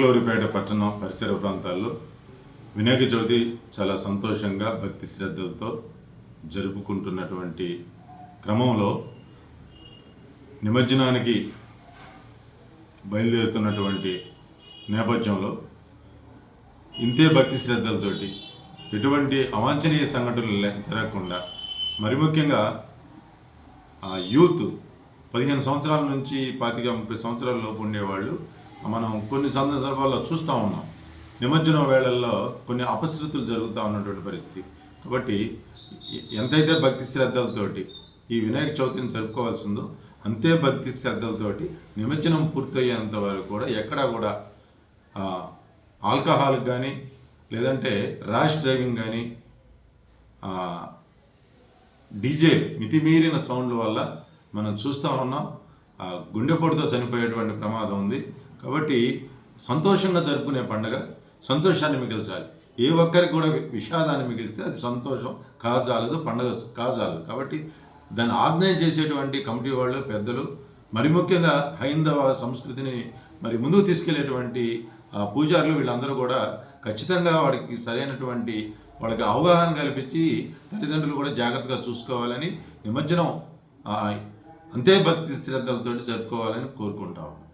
చిక్కలూరిపేట పట్టణం పరిసర ప్రాంతాల్లో వినాయక చవితి చాలా సంతోషంగా భక్తి శ్రద్ధలతో జరుపుకుంటున్నటువంటి క్రమంలో నిమజ్జనానికి బయలుదేరుతున్నటువంటి నేపథ్యంలో ఇంతే భక్తి శ్రద్ధలతోటి ఎటువంటి అవాంఛనీయ సంఘటనలు జరగకుండా మరి ముఖ్యంగా ఆ యూత్ పదిహేను సంవత్సరాల నుంచి పాతిక ముప్పై సంవత్సరాల లోపు ఉండేవాళ్ళు మనం కొన్ని సందర్భాల్లో చూస్తూ ఉన్నాం. నిమజ్జనం వేళల్లో కొన్ని అపశృతులు జరుగుతూ ఉన్నటువంటి పరిస్థితి. కాబట్టి ఎంతైతే భక్తి శ్రద్ధలతోటి ఈ వినాయక చవితిని జరుపుకోవాల్సిందో అంతే భక్తి శ్రద్ధలతోటి నిమజ్జనం పూర్తయ్యేంత వరకు కూడా ఎక్కడా కూడా ఆల్కహాల్ కానీ లేదంటే ర్యాష్ డ్రైవింగ్ కానీ డీజే మితిమీరిన సౌండ్ల వల్ల మనం చూస్తూ ఉన్నాం. గుండెపోటుతో చనిపోయేటువంటి ప్రమాదం ఉంది. కాబట్టి సంతోషంగా జరుపుకునే పండగ సంతోషాన్ని మిగిల్చాలి. ఏ ఒక్కరికి కూడా విషాదాన్ని మిగిలిస్తే అది సంతోషం కాజాలదు పండగ కాజాలదు. కాబట్టి దాన్ని ఆర్గనైజ్ చేసేటువంటి కమిటీ వాళ్ళు పెద్దలు మరి ముఖ్యంగా హైందవ సంస్కృతిని మరి ముందుకు తీసుకెళ్ళేటువంటి పూజారులు వీళ్ళందరూ కూడా ఖచ్చితంగా వాడికి సరైనటువంటి వాళ్ళకి అవగాహన కల్పించి తల్లిదండ్రులు కూడా జాగ్రత్తగా చూసుకోవాలని నిమజ్జనం అంతే భక్తి శ్రద్ధలతోటి జరుపుకోవాలని కోరుకుంటా ఉన్నాం.